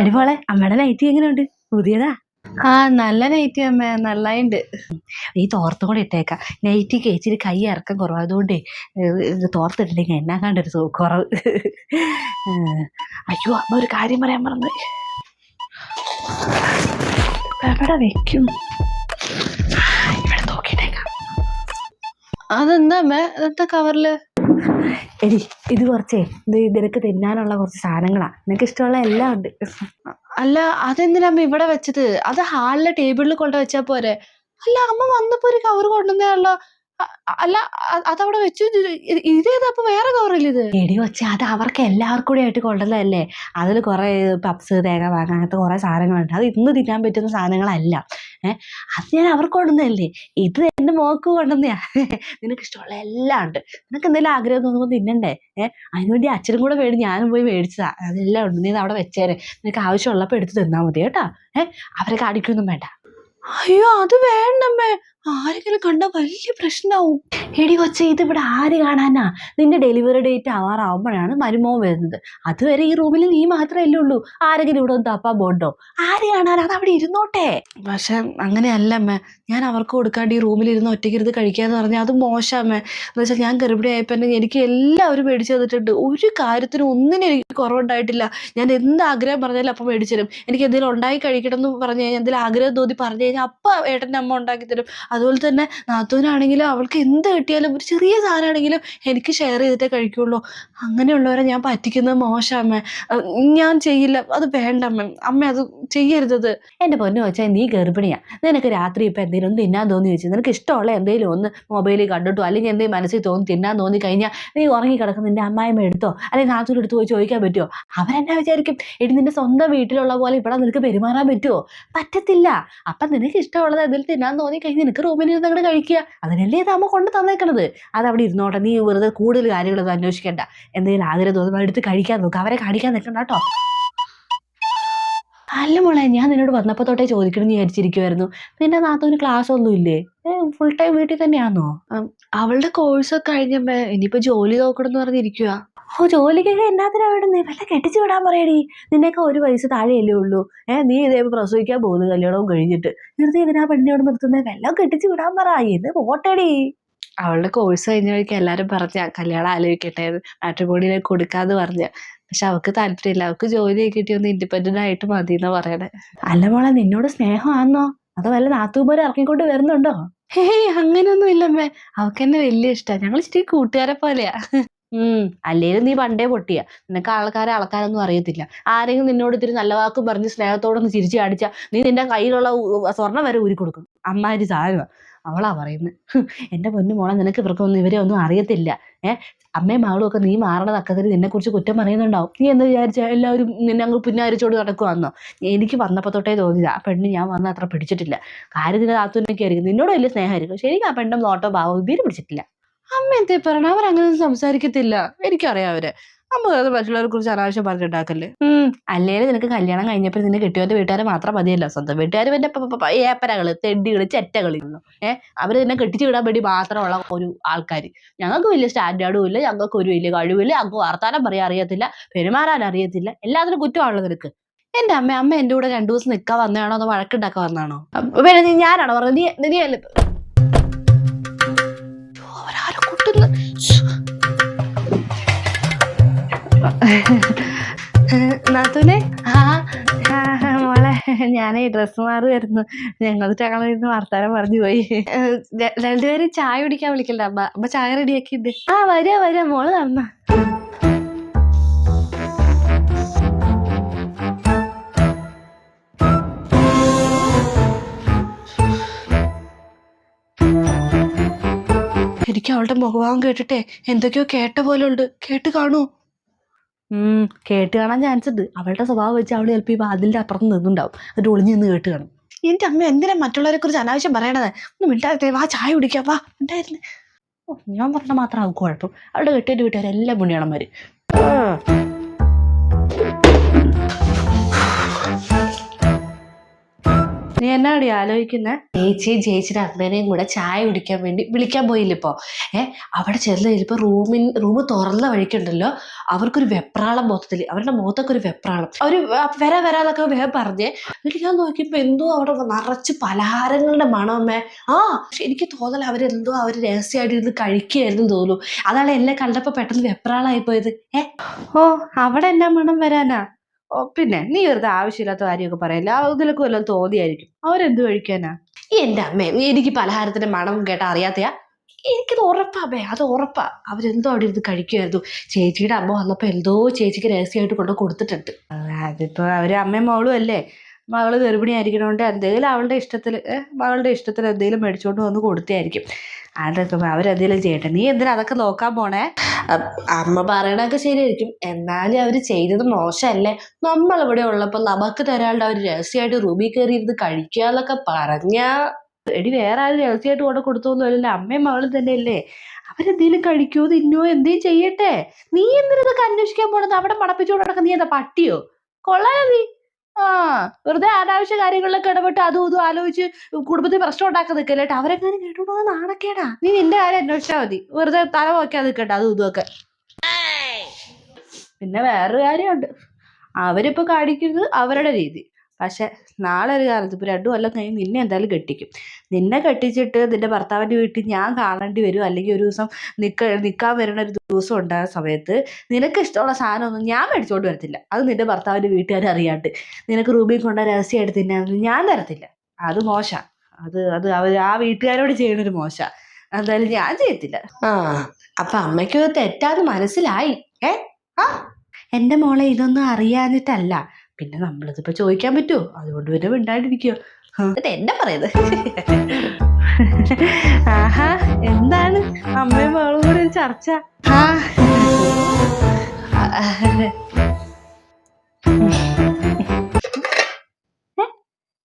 എടിമോളെ അമ്മയുടെ നൈറ്റി എങ്ങനെയുണ്ട്? പുതിയതാ? ആ നല്ല നൈറ്റി അമ്മ നല്ലായിണ്ട്. ഈ തോർത്തും കൂടെ ഇട്ടേക്കാം. നൈറ്റിക്ക് ഇച്ചിരി കൈ ഇറക്കം കുറവായതുകൊണ്ടേ തോർത്തിട്ടില്ലെങ്കിൽ എന്നാ കണ്ടൊരു കുറവ്. അയ്യോ അമ്മ ഒരു കാര്യം പറയാൻ മറന്നു. എവിടെ വെക്കും? ഇവിടെ അതെന്താ അമ്മ? അതെന്താ കവറിൽ എടി ഇത് കുറച്ചേ ഇത് ഇതിനൊക്കെ തിന്നാനുള്ള കുറച്ച് സാധനങ്ങളാ. നിനക്ക് ഇഷ്ടമുള്ള എല്ലാം ഉണ്ട്. അല്ല അതെന്തിനാ അമ്മ ഇവിടെ വെച്ചത്? അത് ഹാളിലെ ടേബിളിൽ കൊണ്ട് വെച്ചാ പോരെ. അല്ല അമ്മ വന്നപ്പോ ഒരു കവർ കൊണ്ടുവന്നേയുള്ളോ അ- അല്ല അതവിടെ വെച്ചു. ഇത് ഇത് ഇതേതാ? അപ്പൊ വേറെ കവറില്ല ഇത്. എടി വെച്ച അത് അവർക്ക് എല്ലാവർക്കും കൂടി ആയിട്ട് കൊണ്ടുവന്നതല്ലേ? അതിൽ കുറെ പപ്സ് തേങ്ങ വാങ്ങാൻ അങ്ങനത്തെ കുറെ സാധനങ്ങളുണ്ട്. അത് ഇന്ന് തിന്നാൻ പറ്റുന്ന സാധനങ്ങളല്ല. ഏഹ് അത് ഞാൻ അവർക്ക് കൊണ്ടുവന്നതല്ലേ? ഇത് എന്റെ മോക്ക് കൊണ്ടുവന്നയാ. നിനക്ക് ഇഷ്ടമുള്ള എല്ലാം ഉണ്ട്. നിനക്ക് എന്തെങ്കിലും ആഗ്രഹം തോന്നുമ്പോൾ തിന്നണ്ടേ? ഏഹ് അതിനുവേണ്ടി അച്ഛനും കൂടെ വേണ്ടി ഞാനും പോയി മേടിച്ചതാ. അതെല്ലാം ഉണ്ട്. നീ അവിടെ വെച്ചേരെ. നിനക്ക് ആവശ്യമുള്ളപ്പോൾ എടുത്ത് തിന്നാൽ മതി കേട്ടോ. ഏഹ് അവരെ കാണിക്കൊന്നും വേണ്ട. അയ്യോ അത് വേണ്ടമ്മേ. ആരെങ്കിലും കണ്ട വലിയ പ്രശ്നമാവും എടി കൊച്ചെ ഇതിവിടെ ആര് കാണാനാ? നിന്റെ ഡെലിവറി ഡേറ്റ് ആവാറാവുമ്പോഴാണ് മരുമോ വരുന്നത്. അതുവരെ ഈ റൂമിൽ നീ മാത്രമല്ലേ ഉള്ളൂ. ആരെങ്കിലും ഇവിടെ ഒന്ന് തപ്പാൻ പോണ്ടോ? ആര് കാണാനാ അത് അവിടെ ഇരുന്നോട്ടെ. പക്ഷെ അങ്ങനെയല്ല അമ്മ. ഞാൻ അവർക്ക് കൊടുക്കാണ്ട് ഈ റൂമിൽ ഇരുന്ന് ഒറ്റയ്ക്ക് ഇരുന്ന് കഴിക്കാന്ന് പറഞ്ഞാൽ അത് മോശമേ എന്ന് വെച്ചാൽ ഞാൻ ഗർഭിണി ആയപ്പോൾ തന്നെ എനിക്ക് എല്ലാവരും മേടിച്ചു തന്നിട്ടുണ്ട്. ഒരു കാര്യത്തിനും ഒന്നിനും എനിക്ക് കുറവുണ്ടായിട്ടില്ല. ഞാൻ എന്ത് ആഗ്രഹം പറഞ്ഞാലും അപ്പം മേടിച്ചു തരും. എനിക്ക് എന്തെങ്കിലും ഉണ്ടായി കഴിക്കണം എന്ന് പറഞ്ഞു കഴിഞ്ഞാൽ എന്തെങ്കിലും ആഗ്രഹം തോന്നി പറഞ്ഞു കഴിഞ്ഞാൽ അപ്പം ഏട്ടന്റെ അമ്മ ഉണ്ടാക്കി തരും. അതുപോലെ തന്നെ നാത്തൂനാണെങ്കിലും അവൾക്ക് എന്ത് കിട്ടിയാലും ഒരു ചെറിയ സാധനമാണെങ്കിലും എനിക്ക് ഷെയർ ചെയ്തിട്ടേ കഴിക്കുള്ളൂ. അങ്ങനെയുള്ളവരെ ഞാൻ പറ്റിക്കുന്നത് മോശമേ. ഞാൻ ചെയ്യില്ല. അത് വേണ്ട അമ്മ. അമ്മ അത് ചെയ്യരുതത്. എന്റെ പൊന്നു വെച്ചാൽ നീ ഗർഭിണിയാ. നിനക്ക് രാത്രി ഇപ്പം എന്തെങ്കിലും ഒന്ന് തിന്നാൻ തോന്നി വെച്ചു നിനക്ക് ഇഷ്ടമുള്ള എന്തെങ്കിലും ഒന്ന് മൊബൈലിൽ കണ്ടിട്ടോ? അല്ലെങ്കിൽ എന്തെങ്കിലും മനസ്സിൽ തോന്നി തിന്നാൻ തോന്നി കഴിഞ്ഞാൽ നീ ഉറങ്ങി കിടക്കുന്ന നിന്റെ അമ്മായിമ്മ എടുത്തോ? അല്ലെങ്കിൽ നാത്തൂർ എടുത്ത് പോയി ചോദിക്കാൻ പറ്റുമോ അവരെന്നാ വിചാരിക്കും? എടി നിന്റെ സ്വന്തം വീട്ടിലുള്ള പോലെ ഇവിടെ നിനക്ക് പെരുമാറാൻ പറ്റുമോ പറ്റത്തില്ല. അപ്പം നിനക്ക് ഇഷ്ടമുള്ളത് അതിൽ തിന്നാൻ തോന്നി കഴിഞ്ഞാൽ നിനക്ക് റൂമിൽ ഇരുന്ന് അങ്ങോട്ട് കഴിക്കുക. അതിനല്ലേ ഇത് അമ്മ കൊണ്ട് തന്നേക്കണത്? അത് അവിടെ ഇരുന്നോട്ടെ നീ വെറുതെ കൂടുതൽ കാര്യങ്ങളൊന്നും അന്വേഷിക്കേണ്ട. എന്തെങ്കിലും ആഗ്രഹം തോന്നുമ്പോൾ എടുത്ത് കഴിക്കാൻ നോക്കുക അവരെ കാണിക്കാൻ നിൽക്കണ്ട കേട്ടോ. അല്ല മോളെ ഞാൻ നിന്നോട് വന്നപ്പോൾ തൊട്ടേ ചോദിക്കണം എന്ന് വിചാരിച്ചിരിക്കുമായിരുന്നു നിന്റെ നാത്തൊരു ക്ലാസ് ഒന്നും ഇല്ലേ? ഫുൾ ടൈം വീട്ടിൽ തന്നെയാണോ അവളുടെ കോഴ്സൊക്കെ കഴിഞ്ഞപ്പോ ഇനിയിപ്പോ ജോലി നോക്കണം എന്ന് പറഞ്ഞിരിക്കുക ഓ ജോലിക്കൊക്കെ എന്നാത്തിനാ നീ വല്ല കെട്ടിച്ചു വിടാൻ പറയടി. നിന്നെയൊക്കെ ഒരു വയസ്സ് താഴെയല്ലേ ഉള്ളൂ. ഏഹ് നീ ഇതേ പ്രസവിക്കാൻ പോകുന്നു കല്യാണവും കഴിഞ്ഞിട്ട്. നിർത്തി ഇതിനാ പെണ്ണിനോട് നിർത്തുന്നത് വല്ല കെട്ടിച്ചു വിടാൻ പറ. എന്ന് പോട്ടടി. അവളുടെ കോഴ്സ് കഴിഞ്ഞ വഴിക്ക് എല്ലാരും പറഞ്ഞ കല്യാണം ആലോചിക്കട്ടെ മാട്രിമോണിയിലേക്ക് കൊടുക്കാന്ന് പറഞ്ഞ. പക്ഷെ അവൾക്ക് താല്പര്യമില്ല. അവൾക്ക് ജോലി കിട്ടി ഒന്ന് ഇൻഡിപെൻഡന്റ് ആയിട്ട് മതി എന്നാ പറയണേ. അല്ല മോളെ നിന്നോട് സ്നേഹമാണെന്നോ അതോ വല്ല നാത്തൂമ്പോരെ ഇറക്കിക്കൊണ്ട് വരുന്നുണ്ടോ? ഹേയ് അങ്ങനെയൊന്നും ഇല്ലമ്മേ അവൾക്ക് എന്നെ വലിയ ഇഷ്ടാ. ഞങ്ങൾ ഇച്ചിരി കൂട്ടുകാരെ പോലെയാ. ഉം അല്ലേലും നീ പണ്ടേ പൊട്ടിയ. നിനക്ക് ആൾക്കാരെ അളക്കാനൊന്നും അറിയത്തില്ല. ആരെങ്കിലും നിന്നോട് ഇത്തിരി നല്ല വാക്ക് പറഞ്ഞ് സ്നേഹത്തോടൊന്ന് ചിരിച്ചു അടിച്ച നീ നിന്റെ കയ്യിലുള്ള സ്വർണം സ്വർണം വരെ ഊരി കൊടുക്കും. അമ്മാരി സാധനം അവളാ പറയുന്നത് എന്റെ പൊന്നു മോളെ നിനക്ക് ഇവർക്കൊന്നും ഇവരെ ഒന്നും അറിയത്തില്ല. ഏഹ് അമ്മയും മകളും ഒക്കെ നീ മാറണ തക്കതിന് നിന്നെ കുറിച്ച് കുറ്റം പറയുന്നുണ്ടാവും. നീ എന്ന് വിചാരിച്ച? എല്ലാവരും നിന്നെ അങ്ങ് പുന്നാരിച്ചോട് നടക്കുവാന്നോ? എനിക്ക് വന്നപ്പോൾ തൊട്ടേ തോന്നിയത്. ആ പെണ്ണ് ഞാൻ വന്ന അത്ര പിടിച്ചിട്ടില്ല. കാര്യത്തിന് താത്തുനൊക്കെ ആയിരിക്കും. നിന്നോട് വലിയ സ്നേഹമായിരിക്കും. ശരിക്കും ആ പെണ്ണും നോട്ടോ ഭാവം ഇവർ പിടിച്ചിട്ടില്ല. അമ്മ എന്തേ പറയണ? അവരങ്ങനെ സംസാരിക്കത്തില്ല. എനിക്കറിയാം അവരെ. അമ്മ അത് മറ്റുള്ളവരെ കുറിച്ച് അനാവശ്യം പറഞ്ഞിട്ടുണ്ടാക്കല്ലേ അല്ലെങ്കിൽ നിനക്ക് കല്യാണം കഴിഞ്ഞപ്പോൾ നിന്റെ കെട്ടിയവന്റെ വീട്ടുകാരെ മാത്രം മതിയല്ലോ. സ്വന്തം വീട്ടുകാർ പിന്നെ ഏപ്പരകൾ തെണ്ടികൾ ചെറ്റകൾ. ഏഹ് അവർ നിന്നെ കെട്ടിച്ചു വിടാൻ വേണ്ടി മാത്രമുള്ള ഒരു ആൾക്കാർ ഞങ്ങൾക്ക് വലിയ സ്റ്റാൻഡേർഡും ഇല്ല. ഞങ്ങൾക്ക് ഒരു വലിയ കഴിവില്ല. ഞങ്ങൾക്ക് വർത്താനം പറയാൻ അറിയത്തില്ല. പെരുമാറാൻ അറിയത്തില്ല. എല്ലാത്തിനും കുറ്റമാണല്ലോ നിനക്ക്. എന്റെ അമ്മ അമ്മ എന്റെ കൂടെ രണ്ടു ദിവസം നിൽക്കാൻ വന്നതാണോ അതോ വഴക്കുണ്ടാക്കാൻ നീ ഞാനാണോ പറഞ്ഞത്? നീ നീ കുട്ടുന്നു നാത്തൂനെ? ആ. മോളെ ഞാൻ ഈ ഡ്രസ്സ് മാറുമായിരുന്നു ഞങ്ങൾ ഞങ്ങളിരുന്ന് വർത്താനം പറഞ്ഞു പോയി. രണ്ടുപേരും ചായ കുടിക്കാൻ വിളിക്കണ്ട. അമ്മ അമ്മ ചായ റെഡിയാക്കിണ്ട് ആ വരാ വരാ. മോൾ നടന്ന എനിക്ക് അവളുടെ മുഖഭാവം കേട്ടിട്ടെ എന്തൊക്കെയോ കേട്ട പോലെ ഉണ്ട്. കേട്ട് കാണൂ കേട്ട് കാണാൻ ചാൻസ് ഉണ്ട്. അവളുടെ സ്വഭാവം വെച്ച് അവൾ ചിലപ്പോൾ ഈ വാതിലിന്റെ അപ്പുറത്ത് നിന്നുണ്ടാവും എന്നിട്ട് ഒളിഞ്ഞു നിന്ന് കേട്ട് കാണും. എന്റെ അമ്മ എന്തിനാ മറ്റുള്ളവരെ കുറിച്ച് അനാവശ്യം പറയണത്? ഒന്ന് മിണ്ടാതെ വാ ചായ കുടിക്കാം. വാ ഉണ്ടായിരുന്നു ഓ, ഞാൻ പറഞ്ഞ മാത്രം ആവും കുഴപ്പം. അവളുടെ കെട്ടിയിട്ട് വീട്ടുകാരെല്ലാം പുണ്യാളന്മാര്. നീ എന്നാടി ആലോചിക്കുന്നേ? ചേച്ചിയും ചേച്ചിയുടെ അമ്മേനെയും കൂടെ ചായ കുടിക്കാൻ വേണ്ടി വിളിക്കാൻ പോയില്ല ഇപ്പോ. ഏ അവിടെ ചെന്ന് ഇപ്പൊ റൂമിൻ റൂം തുറന്ന വഴിക്കുണ്ടല്ലോ. അവർക്കൊരു വെപ്രാളം മൊത്തത്തിൽ അവരുടെ മുഖത്തൊക്കെ ഒരു വെപ്രാളം. അവർ വര വരാന്നൊക്കെ വേഗം പറഞ്ഞേ. എന്നിട്ട് ഞാൻ നോക്കിയപ്പോ എന്തോ അവിടെ നിറച്ച് പലഹാരങ്ങളുടെ മണമേ ആ പക്ഷെ എനിക്ക് തോന്നല അവരെന്തോ അവർ രഹസ്യമായിട്ട് ഇരുന്ന് കഴിക്കുകയായിരുന്നു തോന്നുന്നു. അതാണ് എന്നെ കണ്ടപ്പോ പെട്ടെന്ന് വെപ്രാളായി പോയത്. ഏ? ഓ അവിടെ എന്നാ മണം വരാനാ? പിന്നെ നീ വെറുതെ ആവശ്യമില്ലാത്ത കാര്യമൊക്കെ പറയല്ല? അതിലൊക്കെ വല്ലതും തോന്നിയായിരിക്കും. അവരെന്ത് കഴിക്കാനാ ഈ എന്റെ അമ്മേ എനിക്ക് പലഹാരത്തിന്റെ മണം കേട്ടാ അറിയാത്തയാ. എനിക്കത് ഉറപ്പാ അമ്മേ അത് ഉറപ്പാ. അവരെന്തോ അവിടെ ഇരുന്ന് കഴിക്കുമായിരുന്നു ചേച്ചിയുടെ അമ്മ വന്നപ്പോ എന്തോ ചേച്ചിക്ക് രഹസ്യമായിട്ട് കൊണ്ട് കൊടുത്തിട്ടുണ്ട്. അതിപ്പോ അവർ അമ്മയും മോളും അല്ലേ? മകൾ ഗർഭിണി ആയിരിക്കണോണ്ട് എന്തെങ്കിലും അവളുടെ ഇഷ്ടത്തിൽ മകളുടെ ഇഷ്ടത്തിൽ എന്തെങ്കിലും മേടിച്ചുകൊണ്ട് വന്ന് കൊടുത്തായിരിക്കും അതൊക്കെ അവരെന്തെങ്കിലും ചെയ്യട്ടെ. നീ എന്തിനാ അതൊക്കെ നോക്കാൻ പോണേ? അമ്മ പറയണൊക്കെ ശരിയായിരിക്കും. എന്നാലും അവർ ചെയ്തത് മോശമല്ലേ നമ്മളിവിടെ ഉള്ളപ്പോൾ നമുക്ക് തരാണ്ട് അവർ രഹസ്യമായിട്ട് റൂമിൽ കയറി ഇരുന്ന് കഴിക്കുക എന്നൊക്കെ പറഞ്ഞാൽ എടി വേറെ ആരും രഹസ്യമായിട്ട് കൊണ്ട് കൊടുത്തൊന്നുമല്ലല്ലോ അമ്മയും മകളും തന്നെയല്ലേ. അവരെന്തെങ്കിലും കഴിക്കുമോ തിന്നോ എന്തേലും ചെയ്യട്ടെ. നീ എന്തിനൊക്കെ അന്വേഷിക്കാൻ പോണത്? അവിടെ മണപ്പിച്ചോണ്ട് നടക്കുന്ന നീ എന്താ പട്ടിയോ? കൊള്ളാലോ നീ. ആ വെറുതെ അനാവശ്യ കാര്യങ്ങളിലൊക്കെ ഇടപെട്ട് അതും ഇതും ആലോചിച്ച് കുടുംബത്തിൽ പ്രശ്നം ഉണ്ടാക്കാൻ നിൽക്കല്ലേ? കേട്ടോ അവരെങ്ങനെ കേട്ടോണ്ടോ നാണക്കേടാ. നീ നിന്റെ കാര്യം അന്വേഷിച്ചാൽ മതി. വെറുതെ തല നോക്കാൻ നിൽക്കട്ടെ അതും ഇതും ഒക്കെ. പിന്നെ വേറൊരു കാര്യമുണ്ട്. അവരിപ്പോ കാണിക്കുന്നത് അവരുടെ രീതി. പക്ഷെ നാളെ ഒരു കാലത്ത് ഇപ്പോൾ രണ്ടു കൊല്ലം കഴിഞ്ഞ് നിന്നെ എന്തായാലും കെട്ടിക്കും. നിന്നെ കെട്ടിച്ചിട്ട് നിന്റെ ഭർത്താവിന്റെ വീട്ടിൽ ഞാൻ കാണേണ്ടി വരും. അല്ലെങ്കിൽ ഒരു ദിവസം നിൽക്ക നിൽക്കാൻ വരുന്ന ഒരു ദിവസം ഉണ്ടായ സമയത്ത് നിനക്ക് ഇഷ്ടമുള്ള സാധനമൊന്നും ഞാൻ മേടിച്ചുകൊണ്ട് വരത്തില്ല. അത് നിന്റെ ഭർത്താവിന്റെ വീട്ടുകാർ അറിയാണ്ട്. നിനക്ക് റൂബി കൊണ്ട രഹസ്യമായിട്ട് തിന്നാൻ ഞാൻ തരത്തില്ല. അത് മോശമാണ് അത് അത് അവർ ആ വീട്ടുകാരോട് ചെയ്യണൊരു മോശമാണ് എന്തായാലും ഞാൻ ചെയ്യത്തില്ല. ആ അപ്പൊ അമ്മയ്ക്ക് തെറ്റാന്ന് മനസ്സിലായി. ഏ? ആ? എന്റെ മോളെ ഇതൊന്നും അറിയാഞ്ഞിട്ടല്ല. പിന്നെ നമ്മളിതിപ്പോ ചോദിക്കാൻ പറ്റുമോ അതുകൊണ്ട് പിന്നെ മിണ്ടാണ്ടിരിക്കുക എന്നെ പറയുന്നത്? ആഹാ എന്താണ്? അമ്മയും മകളും കൂടെ ഒരു ചർച്ച.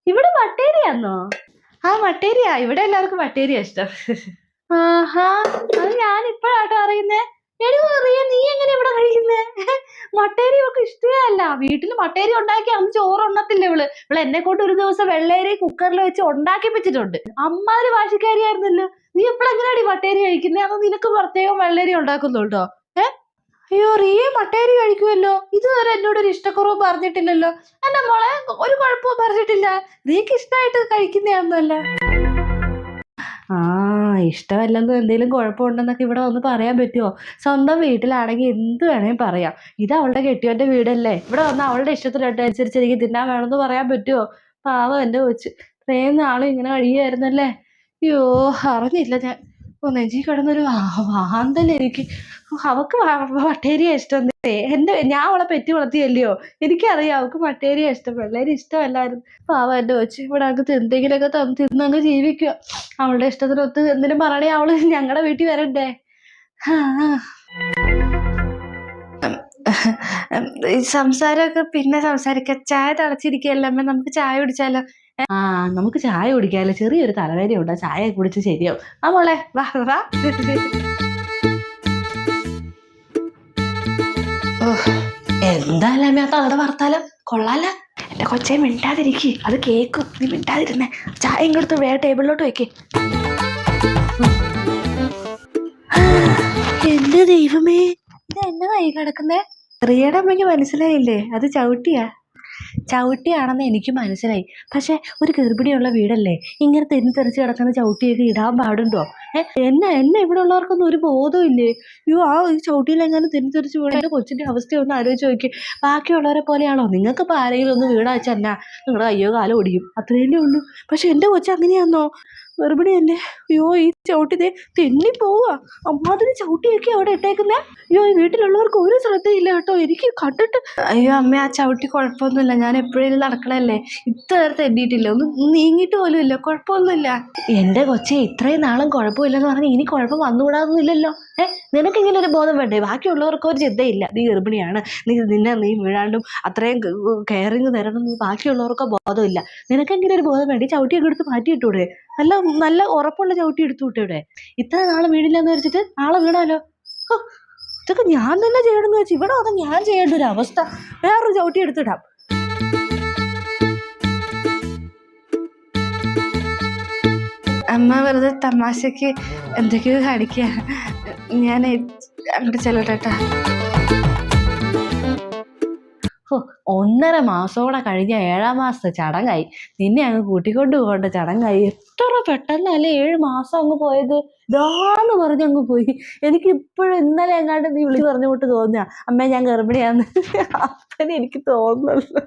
ഇവിടെ മട്ടേരിയാന്നോ ആ മട്ടേരിയാ ഇവിടെ എല്ലാവർക്കും മട്ടേരിയ ഇഷ്ടം. ആഹാ. അത് ഞാൻ ഇപ്പോഴാട്ടോ അറിയുന്നേ. എടി റിയ നീ എങ്ങനെ ഇവിടെ കഴിക്കുന്നേ? മട്ടേരി ഒക്കെ ഇഷ്ടമേ അല്ല വീട്ടിൽ മട്ടേരി ഉണ്ടാക്കി അന്ന് ചോറ് ഉണ്ണത്തില്ല ഇവൾ. ഇവൾ എന്നെ കൊണ്ട് ഒരു ദിവസം വെള്ളേരി കുക്കറിൽ വെച്ച് ഉണ്ടാക്കിപ്പിച്ചിട്ടുണ്ട് അമ്മാതിരി വാശിക്കാരിയായിരുന്നല്ലോ. നീ എപ്പോഴെങ്ങനെയാടി മട്ടേരി കഴിക്കുന്നേ? അതോ നിനക്ക് പ്രത്യേകം വെള്ളേരി ഉണ്ടാക്കുന്നുണ്ടോ? ഏ? അയ്യോ റിയ മട്ടേരി കഴിക്കുമല്ലോ ഇതുവരെ എന്നോട് ഒരു ഇഷ്ടക്കുറവ് പറഞ്ഞിട്ടില്ലല്ലോ. എന്റെ മോളെ ഒരു കുഴപ്പവും പറഞ്ഞിട്ടില്ല. നീക്ക് ഇഷ്ടമായിട്ട് കഴിക്കുന്നതാണെന്നല്ല ആ ഇഷ്ടമല്ലെന്നും എന്തെങ്കിലും കുഴപ്പമുണ്ടെന്നൊക്കെ ഇവിടെ വന്ന് പറയാൻ പറ്റുമോ സ്വന്തം വീട്ടിലാണെങ്കിൽ എന്ത് വേണമെങ്കിൽ പറയാം. ഇത് അവളുടെ കെട്ടിയവന്റെ വീടല്ലേ? ഇവിടെ വന്ന് അവളുടെ ഇഷ്ടത്തിനനുസരിച്ച് എനിക്ക് തിന്നാൻ വേണമെന്ന് പറയാൻ പറ്റുമോ പാവം എന്റെ കൊച്ച്. ഇത്രയും നാളും ഇങ്ങനെ കഴിയുമായിരുന്നല്ലേ അയ്യോ അറിഞ്ഞില്ല ഞാൻ. നെഞ്ചി കിടന്നൊരു വാന്തല്ലേ എനിക്ക്. അവക്ക് വട്ടേരിയ ഇഷ്ടം എന്റെ ഞാൻ അവളെ പെറ്റി വളർത്തിയല്ലയോ? എനിക്കറിയാം അവക്ക് വട്ടേരിയ ഇഷ്ടം. വെള്ളേരി ഇഷ്ടമല്ലായിരുന്നു പാവ എന്റെ വെച്ച് ഇവിടെ അങ്ങ് എന്തെങ്കിലുമൊക്കെ തന്ന് തിന്നങ്ങ് ജീവിക്കുക. അവളുടെ ഇഷ്ടത്തിനൊത്ത് എന്തിനും പറയണേ അവൾ ഞങ്ങളുടെ വീട്ടിൽ വരണ്ടേ. ഈ സംസാരമൊക്കെ പിന്നെ സംസാരിക്ക. ചായ തിളച്ചിരിക്കുകയല്ലേ അമ്മ? നമുക്ക് ചായ കുടിച്ചാലോ? ആ നമുക്ക് ചായ കുടിക്കാമല്ലോ ചെറിയൊരു തലവേദന ഉണ്ടോ ചായ കുടിച്ച് ശരിയാവും. ആ മോളെ വാ വാ. എന്തായാലും ആ തങ്ങളുടെ വർത്താനം? കൊള്ളാല എന്റെ കൊച്ചെ മിണ്ടാതിരിക്കേ. അത് കേക്കും. നീ മിണ്ടാതിരുന്നേ. ചായ ഇങ്ങോട്ട് വേറെ ടേബിളിലോട്ട് വെക്കേ. എന്റെ ദൈവമേ? ഇത് എന്നെ കൈ കിടക്കുന്നേ? റിയയുടെ അമ്മയ്ക്ക് മനസ്സിലായില്ലേ? അത് ചവിട്ടിയാ. ചവിട്ടിയാണെന്ന് എനിക്ക് മനസ്സിലായി. പക്ഷേ ഒരു ഗർഭിണിയുള്ള വീടല്ലേ? ഇങ്ങനെ തെന്നി തെറിച്ച് കിടക്കുന്ന ചവിട്ടിയൊക്കെ ഇടാൻ പാടുണ്ടോ? എന്നെ എന്നെ ഇവിടെ ഉള്ളവർക്കൊന്നും ഒരു ബോധവും ഇല്ലേ? അയ്യോ ആ ഈ എങ്ങനെ തെന്നി തെറിച്ച് വീണ? എന്റെ കൊച്ചിന്റെ അവസ്ഥ ഒന്ന് ആലോചിച്ച് നോക്കി. ബാക്കിയുള്ളവരെ പോലെയാണോ? നിങ്ങൾക്കിപ്പോൾ ആരെങ്കിലും ഒന്ന് വീടാ നിങ്ങളുടെ കയ്യോ കാലം ഒടിയും. അത്രയല്ലേ ഉള്ളൂ. പക്ഷെ എന്റെ കൊച്ചു അങ്ങനെയാന്നോ? ഗർഭിണിയല്ലേ അയ്യോ ഈ ചവിട്ടി ദേ തെന്നി പോവാ. അമ്മാതിരി ചവിട്ടിയൊക്കെ അവിടെ ഇട്ടേക്കുന്നേ. അയ്യോ ഈ വീട്ടിലുള്ളവർക്ക് ഒരു ശ്രദ്ധയില്ല കേട്ടോ. എനിക്ക് കണ്ടിട്ട് അയ്യോ അമ്മ ആ ചവിട്ടി കുഴപ്പമൊന്നുമില്ല. ഞാൻ എപ്പോഴേലും നടക്കണല്ലേ ഇത്ര തെന്നിയിട്ടില്ല? ഒന്ന് നീങ്ങിയിട്ട് പോലും ഇല്ല കുഴപ്പമൊന്നുമില്ല. എന്റെ കൊച്ചെ ഇത്രയും നാളും കുഴപ്പമില്ലെന്ന് പറഞ്ഞാൽ ഇനി കുഴപ്പം വന്നുകൂടാതൊന്നുമില്ലല്ലോ. ഏ നിനക്ക് ഇങ്ങനെ ഒരു ബോധം വേണ്ടേ? ബാക്കിയുള്ളവർക്ക് ഒരു ചിന്തയില്ല. നീ ഗർഭിണിയാണ്. നീ നിന്നെ നീ വീഴാണ്ടും അത്രയും കെയറിങ് തരണം. എന്ന് ബാക്കിയുള്ളവർക്ക് ബോധമില്ല. നിനക്കെങ്കിലും ഒരു ബോധം വേണ്ടി? ചവിട്ടി എടുത്ത് മാറ്റിയിട്ടൂടെ? നല്ല നല്ല ഉറപ്പുള്ള ചവിട്ടി എടുത്തു വിട്ടൂടെ? ഇത്ര നാളെ വീണില്ല എന്ന് വെച്ചിട്ട് നാളെ വീണാലോ? ഇതൊക്കെ ഞാൻ തന്നെ ചെയ്യണമെന്ന് വെച്ച് ഇവിടെ വന്ന് ഞാൻ ചെയ്യേണ്ട ഒരു അവസ്ഥ? വേറൊരു ചവിട്ടി എടുത്തിടാം. അമ്മ വെറുതെ തമാശക്ക് എന്തൊക്കെയോ കാണിക്കുക ഞാൻ അങ്ങോട്ട് ചെല്ലട്ടെ ഒന്നര മാസത്തോടെ കഴിഞ്ഞ ഏഴാം മാസത്തെ ചടങ്ങായി. നിന്നെ അങ്ങ് കൂട്ടിക്കൊണ്ട് പോകേണ്ട ചടങ്ങായി. എത്ര പെട്ടെന്നല്ലേ ഏഴ് മാസം അങ്ങ് പോയത്? ഇതാന്ന് പറഞ്ഞ് അങ്ങ് പോയി. എനിക്ക് ഇപ്പോഴും ഇന്നലെ എങ്ങാണ്ട് നീ വിളിച്ച് പറഞ്ഞുകൊണ്ട് തോന്നുക അമ്മ ഞാൻ ഗർഭിണിയാന്ന്. അപ്പനെ എനിക്ക് തോന്നുന്നു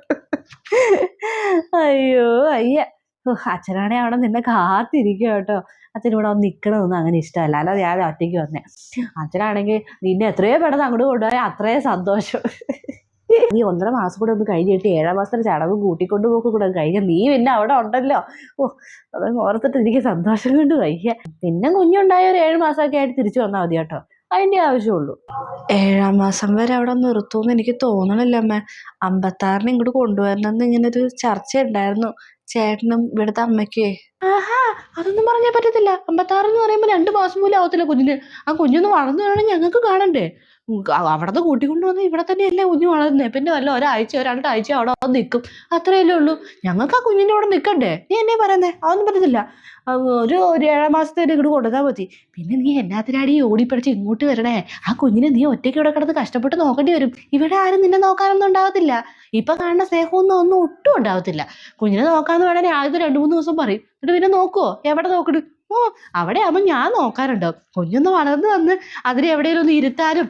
അയ്യോ അയ്യ. അച്ഛനാണെ അവിടെ നിന്നെ കാത്തിരിക്കുക കേട്ടോ. അച്ഛൻ ഇവിടെ വന്ന് നിൽക്കണമെന്ന് അങ്ങനെ ഇഷ്ടമല്ല. അല്ലാതെ ഞാൻ ഒറ്റയ്ക്ക് വന്നേ. അച്ഛനാണെങ്കിൽ നിന്നെ എത്രയോ പെട്ടെന്ന് അങ്ങോട്ട് കൊണ്ടുപോയാൽ അത്രയും സന്തോഷം. നീ ഒന്നര മാസം കൂടെ ഒന്ന് കഴിഞ്ഞിട്ട് ഏഴാം മാസത്തിന് ചടവ് കൂട്ടിക്കൊണ്ട് പോക്കും കൂടെ കഴിഞ്ഞ നീ പിന്നെ അവിടെ ഉണ്ടല്ലോ. ഓ അത് ഓർത്തിട്ട് എനിക്ക് സന്തോഷം കൊണ്ട് വയ്യ. പിന്നെ കുഞ്ഞുണ്ടായ ഒരു ഏഴ് മാസമൊക്കെ ആയിട്ട് തിരിച്ചു വന്നാൽ മതി കേട്ടോ. അതിന്റെ ആവശ്യമുള്ളൂ. ഏഴാം മാസം വരെ അവിടെ നിർത്തുമെന്ന് എനിക്ക് തോന്നണില്ല അമ്മ. അമ്പത്താറിന് ഇങ്ങോട്ട് കൊണ്ടുവരണമെന്ന് ഇങ്ങനെ ഒരു ചർച്ച ഉണ്ടായിരുന്നു ചേട്ടനും ഇവിടുത്തെ അമ്മയ്ക്കേ. ആഹാ അതൊന്നും പറഞ്ഞാൽ പറ്റത്തില്ല. അമ്പത്താറ് എന്ന് പറയുമ്പോൾ രണ്ട് മാസം പോലും ആവത്തില്ല കുഞ്ഞിന്. ആ കുഞ്ഞൊന്ന് വളർന്നു വരണം ഞങ്ങൾക്ക് കാണണ്ടേ? അവിടുന്ന് കൂട്ടിക്കൊണ്ട് വന്ന് ഇവിടെ തന്നെയല്ലേ കുഞ്ഞു വളരുന്നത് പിന്നെ വല്ല ഒരാഴ്ച രണ്ടാഴ്ച അവിടെ വന്ന് നിൽക്കും. അത്രയല്ലേ ഉള്ളൂ. ഞങ്ങൾക്ക് ആ കുഞ്ഞിന്റെ അവിടെ നിൽക്കണ്ടേ? നീ എന്നെ പറയുന്നേ? അതൊന്നും പറ്റത്തില്ല. ഒരു ഒരു ഏഴാം മാസത്തെ ഇങ്ങോട്ട് കൊണ്ടുവന്നാൽ മതി. പിന്നെ നീ എന്നാത്തിനാടി ഓടിപ്പടിച്ച് ഇങ്ങോട്ട് വരണേ? ആ കുഞ്ഞിനെ നീ ഒറ്റയ്ക്ക് ഇവിടെ കിടന്ന് കഷ്ടപ്പെട്ട് നോക്കേണ്ടി വരും. ഇവിടെ ആരും നിന്നെ നോക്കാനൊന്നും ഉണ്ടാവത്തില്ല. ഇപ്പൊ കാണുന്ന സ്നേഹമൊന്നും ഒന്നും ഒട്ടും ഉണ്ടാവത്തില്ല. കുഞ്ഞിനെ നോക്കാന്ന് വേണമെങ്കിൽ ആദ്യത്തെ രണ്ട് മൂന്ന് ദിവസം പറയും. എന്നിട്ട് പിന്നെ നോക്കുമോ എവിടെ നോക്കണ്? ഓ അവിടെ ആവുമ്പോൾ ഞാൻ നോക്കാറുണ്ടാവും. കുഞ്ഞൊന്ന് വളർന്ന് വന്ന് അതിനെ എവിടെയെങ്കിലും ഒന്ന് ഇരുത്താനും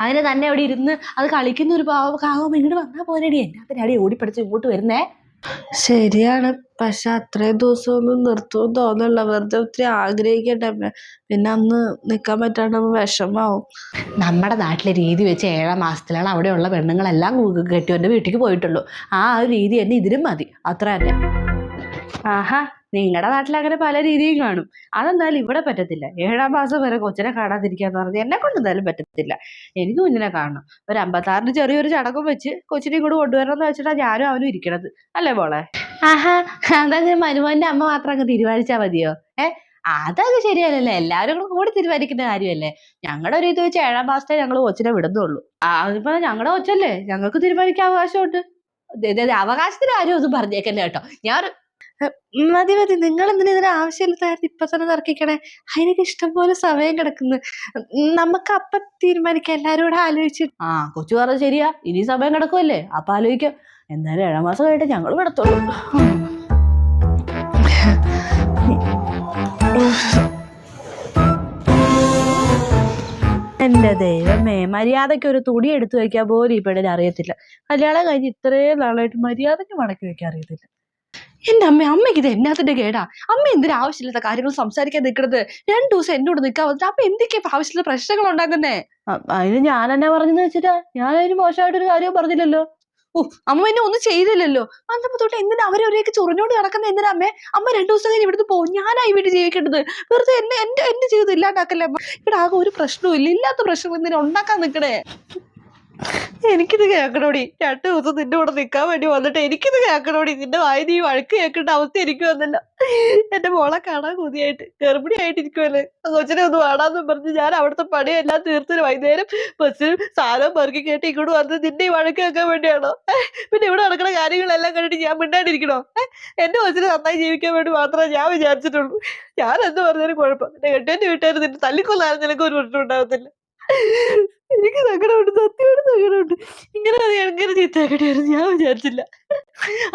അതിനെ തന്നെ അവിടെ ഇരുന്ന് അത് കളിക്കുന്ന ഒരു പാവം കാവുമ്പോൾ ഇങ്ങോട്ട് വന്നാ പോരടി. എന്നാ അടി ഓടിപ്പടിച്ച് ഇങ്ങോട്ട് വരുന്നേ? ശരിയാണ്. പക്ഷെ അത്രയും ദിവസം ഒന്നും നിർത്തുമെന്ന് തോന്നുന്നില്ല. വെറുതെ ഒത്തിരി ആഗ്രഹിക്കട്ടെ. പിന്നെ അന്ന് നിൽക്കാൻ പറ്റാണ്ട് വിഷമാവും. നമ്മുടെ നാട്ടിലെ രീതി വെച്ച് ഏഴാം മാസത്തിലാണ് അവിടെയുള്ള പെണ്ണുങ്ങളെല്ലാം കെട്ടിയവന്റെ വീട്ടിലേക്ക് പോയിട്ടുള്ളൂ. ആ ഒരു രീതി തന്നെ ഇതിലും മതി. അത്ര തന്നെ. ആഹാ നിങ്ങളുടെ നാട്ടിൽ അങ്ങനെ പല രീതിയും കാണും. അതെന്തായാലും ഇവിടെ പറ്റത്തില്ല. ഏഴാം മാസം വരെ കൊച്ചിനെ കാണാതിരിക്കാന്ന് പറഞ്ഞാൽ എന്നെ കൊണ്ട് എന്തായാലും പറ്റത്തില്ല. എനിക്ക് കുഞ്ഞിനെ കാണണം. ഒരു അമ്പത്താറിന് ചെറിയൊരു ചടങ്ങും വെച്ച് കൊച്ചിനെ കൂടെ കൊണ്ടുവരണം എന്ന് വെച്ചിട്ടാണ് ഞാനും അവനും ഇരിക്കണത്. അല്ലേ മോളെ? ആഹാ അതങ്ങനെ മരുമോന്റെ അമ്മ മാത്രം അങ്ങ് തീരുമാനിച്ചാൽ മതിയോ? ഏ അതങ്ങ് ശരിയല്ലല്ലേ? എല്ലാവരും കൂടെ കൂടി തീരുമാനിക്കുന്ന കാര്യമല്ലേ? ഞങ്ങളുടെ ഒരു ഇത് വെച്ച് ഏഴാം മാസത്തെ ഞങ്ങൾ കൊച്ചിനെ വിടുന്നുള്ളൂ. അതിപ്പോ ഞങ്ങളുടെ കൊച്ചല്ലേ? ഞങ്ങൾക്ക് തീരുമാനിക്കാൻ അവകാശമുണ്ട്. അവകാശത്തിന് ആരും ഒന്നും പറഞ്ഞേക്കല്ലേ കേട്ടോ. ഞാൻ മതി മതി. നിങ്ങൾ എന്തിനാ ഇതിന് ആവശ്യമില്ലാത്ത ഇപ്പൊ തന്നെ തർക്കിക്കണേ? അതിനൊക്കെ ഇഷ്ടംപോലെ സമയം കിടക്കുന്നു. നമുക്ക് അപ്പൊ തീരുമാനിക്കാം. എല്ലാരും കൂടെ ആലോചിച്ചിട്ട് ആ കൊച്ചു പറഞ്ഞത് ശരിയാ. ഇനി സമയം കിടക്കുമല്ലേ അപ്പൊ ആലോചിക്കാം. എന്തായാലും ഏഴാം മാസം കഴിഞ്ഞിട്ട് ഞങ്ങൾ കിടത്തുള്ളൂ എന്റെ ദൈവമേ മര്യാദയ്ക്ക് ഒരു തുണി എടുത്തു വെക്കാൻ പോലും ഈ പെണ്ണിന് അറിയത്തില്ല. കല്യാണം കഴിഞ്ഞ് ഇത്രയും നാളായിട്ട് മര്യാദയ്ക്ക് മടക്കി വെക്കാൻ അറിയത്തില്ല. എന്റെ അമ്മ അമ്മയ്ക്ക് ഇത് എന്നാത്തിന്റെ കേടാ. അമ്മ എന്തിനാ ആവശ്യമില്ലാത്ത കാര്യങ്ങൾ സംസാരിക്കാൻ നിൽക്കുന്നത് രണ്ടു ദിവസം എന്നോട് നിൽക്കാൻ വന്നിട്ട് അമ്മ എന്തൊക്കെയാ ആവശ്യമില്ലാത്ത പ്രശ്നങ്ങൾ ഉണ്ടാക്കുന്നേ? അതിന് ഞാൻ എന്നാ പറഞ്ഞെന്ന് വെച്ചിട്ടാ? ഞാൻ അതിന് മോശമായിട്ടൊരു കാര്യവും പറഞ്ഞില്ലല്ലോ. ഓ അമ്മ എന്നെ ഒന്നും ചെയ്തില്ലല്ലോ. അന്നപ്പോ തൊട്ട് എന്തിനാ അവരെ ഒരേക്ക് ചൊറിഞ്ഞോണ്ട് കിടക്കുന്ന എന്തിനാ അമ്മേ? അമ്മ രണ്ടു ദിവസം കഴിഞ്ഞ് ഇവിടുന്ന് പോകും ഞാനാ ഇവിടെ വീട്ടിൽ ജീവിക്കേണ്ടത്. വെറുതെ എന്നെ എന്റെ എന്റെ ജീവിതം ഇല്ലാണ്ടാക്കല്ലേ അമ്മ? ഇവിടെ ആകെ ഒരു പ്രശ്നവും ഇല്ല. ഇല്ലാത്ത പ്രശ്നം എന്തിനാ ഉണ്ടാക്കാൻ നിൽക്കണേ എനിക്കിത് കേക്കണോടി. രണ്ടു ദിവസം നിന്റെ കൂടെ നിൽക്കാൻ വേണ്ടി വന്നിട്ട് എനിക്കിത് കേക്കണോടി. നിന്റെ വായി നീ വഴക്ക് കേൾക്കേണ്ട അവസ്ഥ എനിക്ക് വന്നല്ലോ. എന്റെ മോളെ കാണാൻ കൊതിയായിട്ട് ഗർഭിണിയായിട്ട് ഇരിക്കുമല്ലേ കൊച്ചിനെ ഒന്ന് വേണമെന്ന് പറഞ്ഞ് ഞാൻ അവിടുത്തെ പണിയെല്ലാം തീർത്തിന് വൈകുന്നേരം ബസ്സിൽ സാധനം പെറുക്കി കേട്ട് ഇങ്ങോട്ട് വന്ന് നിന്റെ ഈ വഴക്ക് കേൾക്കാൻ വേണ്ടിയാണോ? പിന്നെ ഇവിടെ നടക്കുന്ന കാര്യങ്ങളെല്ലാം കണ്ടിട്ട് ഞാൻ മിണ്ടാണ്ടിരിക്കണോ? എന്റെ കൊച്ചിനെ നന്നായി ജീവിക്കാൻ വേണ്ടി മാത്രമേ ഞാൻ വിചാരിച്ചിട്ടുള്ളൂ. ഞാൻ എന്ത് പറഞ്ഞാലും കുഴപ്പം. എന്റെ കെട്ടേന്റെ വീട്ടുകാർ നിന്റെ തല്ലിക്കൊന്നാലും നിനക്ക് ഒരു പ്രശ്നം എനിക്ക് സങ്കടമുണ്ട് സത്യമായിട്ട് സങ്കടമുണ്ട്. ഇങ്ങനെ അത് എങ്ങനെ ചീത്തയാക്കട്ടെയായിരുന്നു ഞാൻ വിചാരിച്ചില്ല.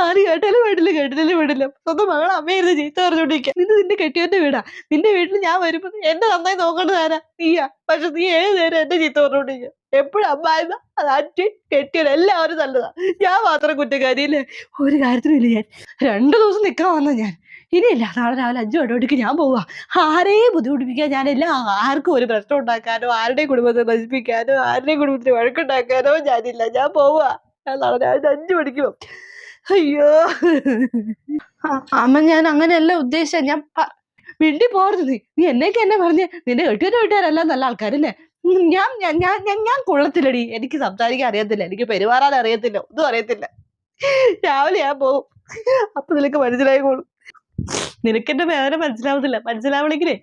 ആര് കേട്ടാലും വേണ്ടില്ല കേട്ടില്ലാലും വേണ്ടില്ല സ്വന്തം മകളെ അമ്മയായിരുന്നു ചീത്ത പറഞ്ഞോണ്ടിരിക്കുക നിന്റെ നിന്റെ കെട്ടിയവന്റെ വീടാ. നിന്റെ വീട്ടിൽ ഞാൻ വരുമ്പോൾ എന്നെ നന്നായി നോക്കേണ്ടത് ആരാ? നീയാ. പക്ഷെ നീ ഏത് നേരം എന്നെ ചീത്ത പറഞ്ഞോണ്ടിരിക്കുക എപ്പോഴും അമ്മായിമ്മ? അത് അറ്റി കെട്ടിയത് എല്ലാവരും നല്ലതാ. ഞാൻ മാത്രം കുറ്റക്കാരിയല്ലേ? ഒരു കാര്യത്തിനും ഇല്ല ഞാൻ. രണ്ടു ദിവസം നിൽക്കാൻ വന്ന ഞാൻ. ഇനിയില്ല നാളെ രാവിലെ അഞ്ചു മണിയോടേക്ക് ഞാൻ പോവാ ആരെയും ബുദ്ധിമുട്ടിപ്പിക്കാൻ ഞാനില്ല ആർക്കും ഒരു പ്രശ്നം ഉണ്ടാക്കാനോ ആരുടെയും കുടുംബത്തെ നശിപ്പിക്കാനോ ആരുടെയും കുടുംബത്തിന് വഴക്കുണ്ടാക്കാനോ ഞാനില്ല. ഞാൻ പോവാ ഞാൻ നാളെ രാവിലെ അഞ്ചു മണിക്ക് പോകും അയ്യോ. അമ്മ ഞാൻ അങ്ങനെയല്ല ഉദ്ദേശിച്ച. ഞാൻ മിണ്ടി പോരുത് നീ. നീ എന്നേക്ക് എന്നെ പറഞ്ഞ് നിന്റെ കെട്ടിയുടെ വീട്ടുകാരല്ല നല്ല ആൾക്കാരല്ലേ. ഞാൻ ഞാൻ ഞാൻ ഞാൻ ഞാൻ കൊള്ളത്തില്ലടി. എനിക്ക് സംസാരിക്കാൻ അറിയത്തില്ല. എനിക്ക് പെരുമാറാൻ അറിയത്തില്ല. ഒന്നും അറിയത്തില്ല. രാവിലെ ഞാൻ പോവും. അപ്പൊ നിനക്ക് മനസ്സിലായിക്കോളും നിനക്ക് എന്റെ വേദന മനസ്സിലാവുന്നില്ല മനസ്സിലാവണെങ്കിലേ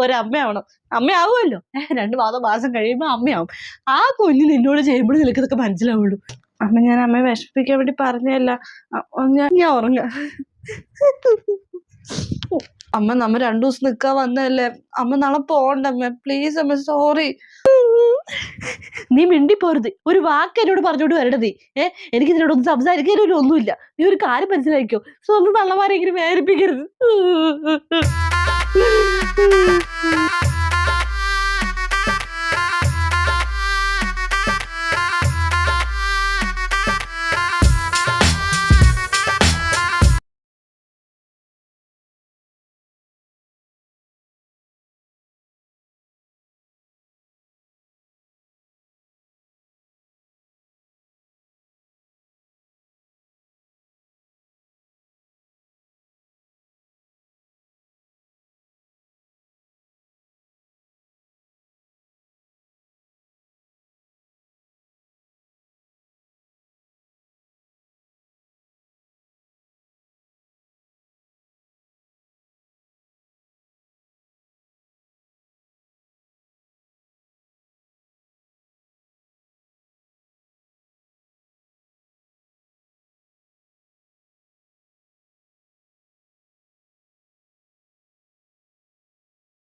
ഒരമ്മയാവണം. അമ്മയാവുമല്ലോ. രണ്ട് മാസം മാസം കഴിയുമ്പോ അമ്മയാവും. ആ കുഞ്ഞ് നിന്നോട് ചെയ്യുമ്പോൾ നിനക്ക് ഇതൊക്കെ മനസ്സിലാവുള്ളൂ. അമ്മ ഞാൻ അമ്മയെ വിഷമിപ്പിക്കാൻ വേണ്ടി പറഞ്ഞല്ല ഞാൻ ഞാൻ ഉറങ്ങ. അമ്മ നമ്മ രണ്ടു ദിവസം നിക്കാൻ വന്നതല്ലേ? അമ്മ നാളെ പോകണ്ട. അമ്മ പ്ലീസ് അമ്മ സോറി നീ മിണ്ടി മിണ്ടിപ്പോരുത് ഒരു വാക്ക് എന്നോട് പറഞ്ഞോണ്ട് വരണത് ഏഹ് എനിക്ക് ഇതിനോടൊന്നും സംസാരിക്കാനൊരു ഒന്നുമില്ല. നീ ഒരു കാര്യം മനസ്സിലാക്കിയോ സ്വന്തം തള്ളമാരെങ്കിലും വേദനിപ്പിക്കരുത്.